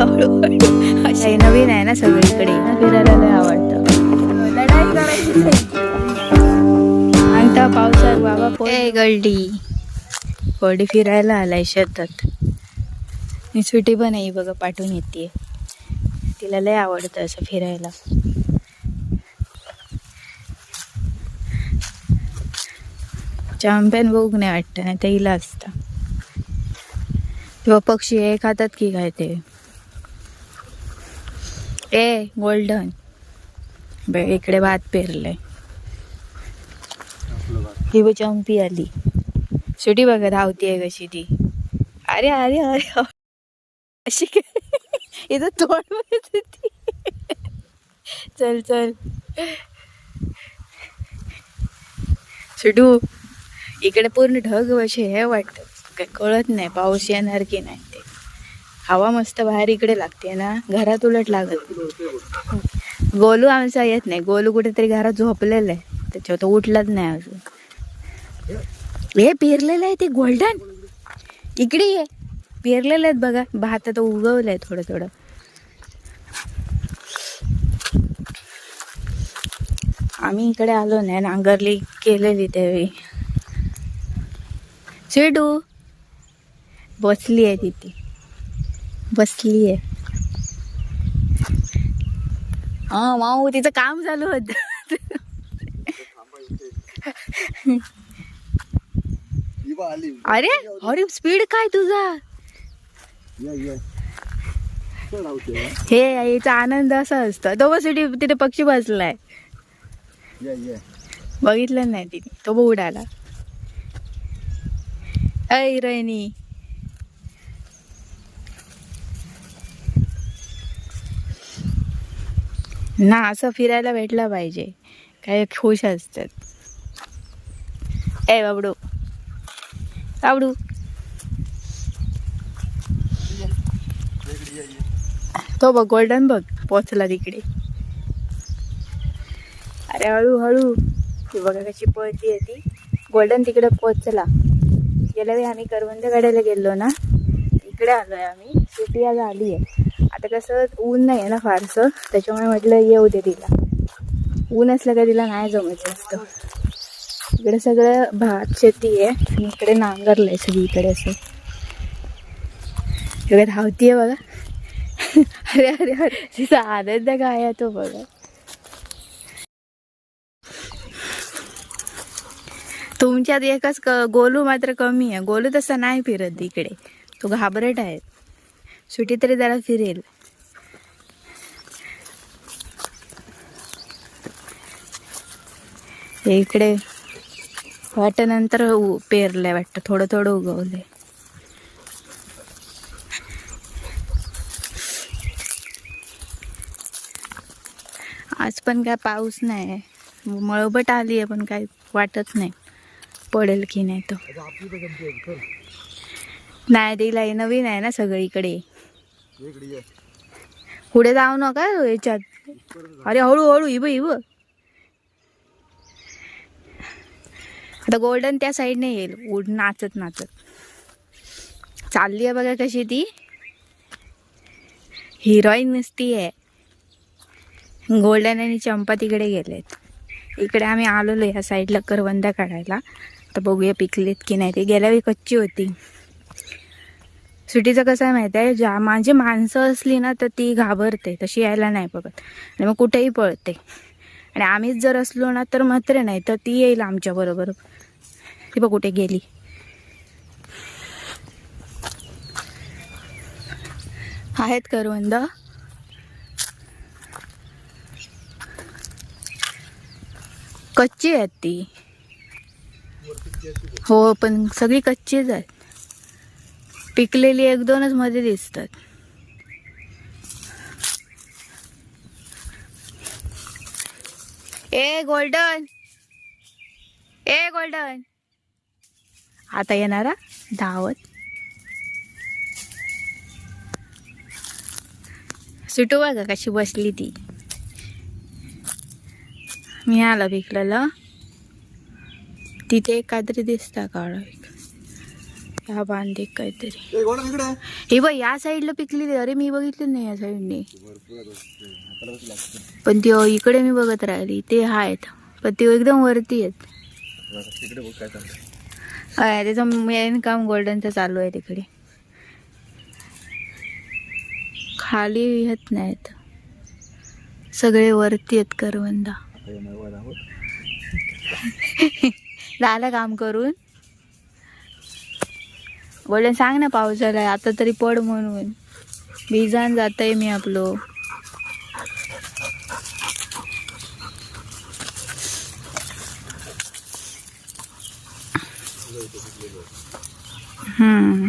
हळूहळू. अशी नवीन आहे ना सगळीकडे. फिरायला लय आवडतं. लढाई करायची त्या पावसात बाबा ए गल्डी. कोरडी फिरायला आलाय शेतात. आणि सुटी पण आहे बघा पाठवून येते. तिला लय आवडतं असं फिरायला. चॅम्पियन बघूक नाही वाटतं नाही तर हिला असतं. किंवा पक्षी हे खातात की काय ते? ए गोल्डन. बे इकडे भात पेरलंय. ही बघ चंपी आली. सुटी बघा धावतीये कशी ती अरे अरे अरे अशी काय? इथं तोंड होती. चल चल. सुटू इकडे पूर्ण ढग असे हे वाटतं. काय कळत नाही पाऊस येणार की नाही. हवा मस्त बाहेर इकडे लागते ना घरात उलट लागत गोलू आमचा येत नाही गोलू कुठेतरी घरात झोपलेलं आहे त्याच्यावर तो उठलाच नाही अजून. हे पेरलेलं आहे ते गोल्डन? इकडे ये. पेरलेलं आहेत बघा भात आता आहे थोडं थोडं. आम्ही इकडे आलो नाही नांगरली केलेली त्यावेळी. स्वीटू बसली आहे तिथे. बसली आहे हा माऊ तिचं काम चालू होत. अरे अरे स्पीड काय तुझा? हे याचा आनंद असा असतो. तो बस तिथे पक्षी बसलाय. बघितलं नाही तिने. तो बघ उडाला ऐ रैनी. ना असं फिरायला भेटलं पाहिजे. काय खुश असतात. ए बाबडू. बाबडू. तो बघ गोल्डन बघ पोचला तिकडे. अरे हळूहळू. ती बघा कशी पळती आहे ती. गोल्डन तिकडे पोचला. गेल्या वेळी आम्ही करवंद काढायला गेलो ना. इकडे आलोय आम्ही. सिटी आज आली आहे आता कसं ऊन नाही आहे ना फारसं त्याच्यामुळे म्हटलं येऊ दे तिला. ऊन असलं का तिला नाही जमत जास्त. इकडे सगळं भात शेती आहे आणि इकडे नांगरलंय सगळीकडे असं. इकडे धावतीये बघा. अरे अरे अरे तिचा आनंद काय आहे तो बघा. तुमच्यात एकच क गोलू मात्र कमी आहे. गोलू तसा नाही फिरत इकडे. तो घाबरट आहे. सुटी तरी जरा फिरेल. इकडे वाटनंतर उ- पेरलंय वाटतं. थोडं थोडं उगवलंय. आज पण काय पाऊस नाही आहे मळबट आली आहे पण काय वाटत नाही. पडेल की नाही तो. तर नाही दिला हे नवीन आहे ना सगळीकडे. इकडे पुढे जाऊ नका हो याच्यात. अरे हळूहळू इब इब. आता गोल्डन त्या साईडने येईल. उड नाचत नाचत. चालली आहे बघा कशी ती. हिरोईन नुसती आहे. गोल्डन आणि चंपा तिकडे गेलेत. इकडे आम्ही आलेलो या साईडला करवंदा काढायला. तर बघूया पिकलेत की नाही. ते गेल्या वेळी कच्ची होती. सिटीचं कसं आहे माहिती आहे? ज्या माझी माणसं असली ना तर ती घाबरते. तशी यायला नाही बघत. आणि मग कुठेही पळते. आणि आम्हीच जर असलो ना तर मात्र नाही तर ती येईल आमच्याबरोबर ती बघ कुठे गेली. आहेत करवंद. कच्ची आहेत ती. हो पण सगळी कच्चीच आहेत. पिकलेली एक दोनच मध्ये दिसतात. ए गोल्डन. ए गोल्डन. आता येणारा धावत. सुटू बघा कशी बसली ती. मी आला पिकलेलं. तिथे एक काहीतरी दिसता काळ हा बांधे काहीतरी. हे बघ या साईडला पिकलेली अरे मी बघितलं नाही या साईडने. पण ती इकडे मी बघत राहिली. ते आहेत. पण ते एकदम वरती आहेत. त्याचं मेन काम गोल्डनचं चालू आहे तिकडे. खाली येत नाहीत. सगळे वरती आहेत करवंदा. झालं काम करून. वडील सांग ना पावसाला आता तरी पड म्हणून. भिजान जातय मी आपलो. हम्म.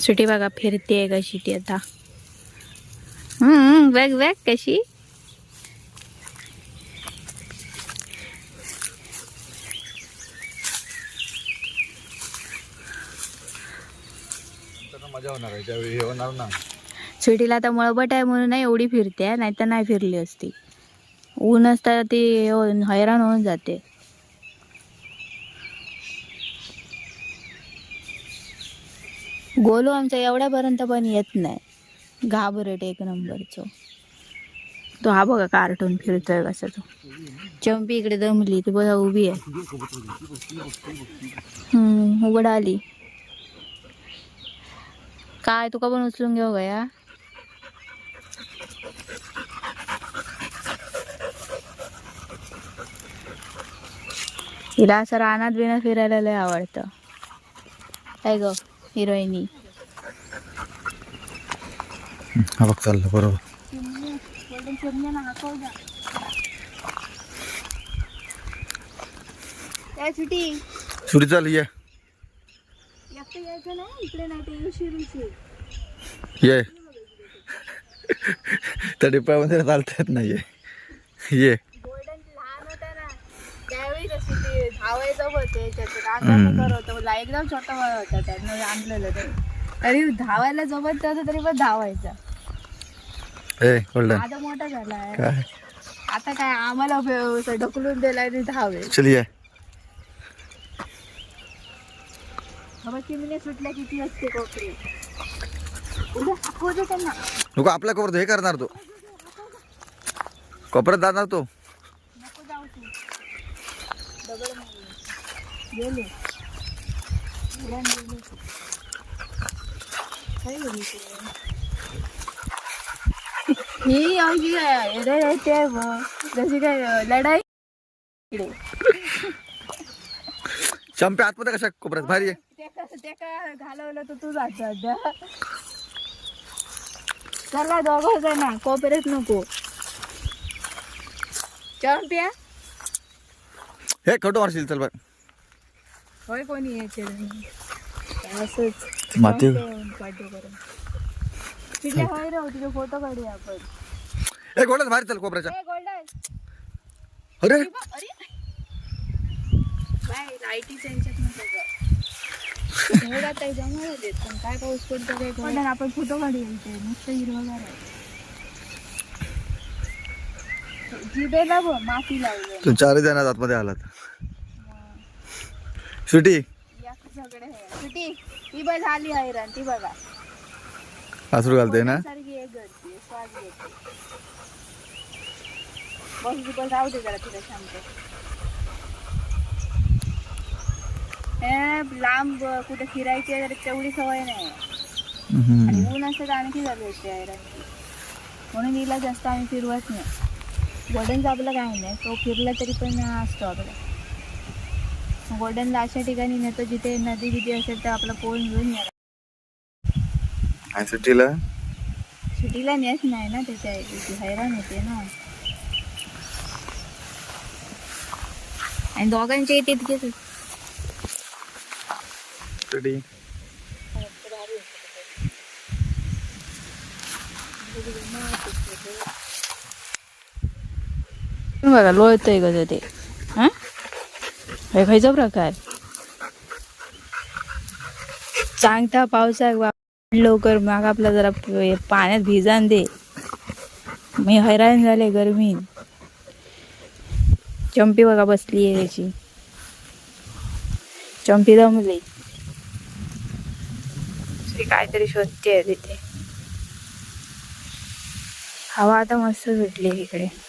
सुटी बघा फिरते कशी ती आता? हम्म वेग वेग कशी. मजा होणार आहे त्यावेळी हे होणार ना. आता मळबट आहे म्हणून नाही एवढी फिरते नाही तर नाही फिरली असती. ऊन असता ती हैराण होऊन जाते. गोलू आमचा एवढ्यापर्यंत पण येत नाही. घाबरट एक नंबरचं. तो हा बघा कार्टून फिरतोय कसा तो. चंपी इकडे दमली ती बघा उभी आहे. हम्म उघड आली. काय तुका पण उचलून घेऊ गया हिला असं रानात बिनात फिरायला लय आवडतं. काय ग हिरोईनी? हा बघ चाललं बरोबर. सुटी चालू ये यायचं नाही इकडे नाही ते ये. त्या चालता येत नाही ये. ये. गोल्डन लहान होता ना त्यावेळी कशी ते धावायचं होते त्याचं एकदम छोटा वय होता त्यानं आणलेलं ते. तरी धावायला जमत नव्हतं तरी पण धावायचा. ए गोल्डन आता मोठा झाला आता काय आम्हाला ढकलून दिला आणि धावे चल ये. बाबा चिमणे सुटल्या किती असते कोपरी? उद्या हाकू दे त्यांना. नको आपल्या कोपर हे करणार तो. कोपऱ्यात जाणार तो. नको जाऊ तू. दगड मारले गेले. उड्डाण गेले. काय गेली ते? ही अशी काय एवढे येते मग जशी काय लढाई. इकडे चंपे आतमध्ये कशा कोपऱ्यात? भारी आहे. घालवलं तर तू जात सध्या चला दोघं जण कोपऱ्यात नको. चंपिया हे खटो मारशील चल बघ होय कोणी यायचे असंच. माती. पाठव करून? तिथे होय रे तिथे फोटो काढूया आपण. ए गोल्डन भारी चल कोपऱ्याच्या. ए गोल्डन. अरे. अरे. बाय ह्याच्यात नका एवढा जमा देत पण काय पाऊस पडतो काय गोल्डन आपण फोटो काढूया इथे नुसतं हिरवगार आहे जिबेला बघ माती लावलं तू चारही जण आतमध्ये आलात. सुटी सगळे. सुटी ती बघ झाली हैराण ती बघा. घालते ना? सारखी एक घडते स्वाद घेते. बस बस राहू दे जरा तिला शांत हे लांब कुठे फिरायची आहे तर तेवढी सवय नाही. आणि ऊन असं आणखी झाली असते हैराणची म्हणून हिला जास्त आम्ही फिरवत नाही. गोल्डनचं आपलं काय नाही. तो फिरला तरी पण असतो आपला. गोल्डनला अशा ठिकाणी नेतो जिथे नदी बिदी असेल तर आपला पोहून घेऊन येणार? आणि सुट्टीला? सुटीला नेत नाही ना त्याच्या हैराण होते ना. आणि दोघांचे तितकेच सुटी बघा लोळतोय ग ते. हा? हे खायचा प्रकार? चांगता पावसाक लवकर मग आपला जरा पाण्यात भिजान दे. मी हैराण झाले गरमीन चंपी बघा बसली आहे त्याची. चंपी दमली. ती काहीतरी शोधते तिथे. हवा आता मस्त सुटली इकडे.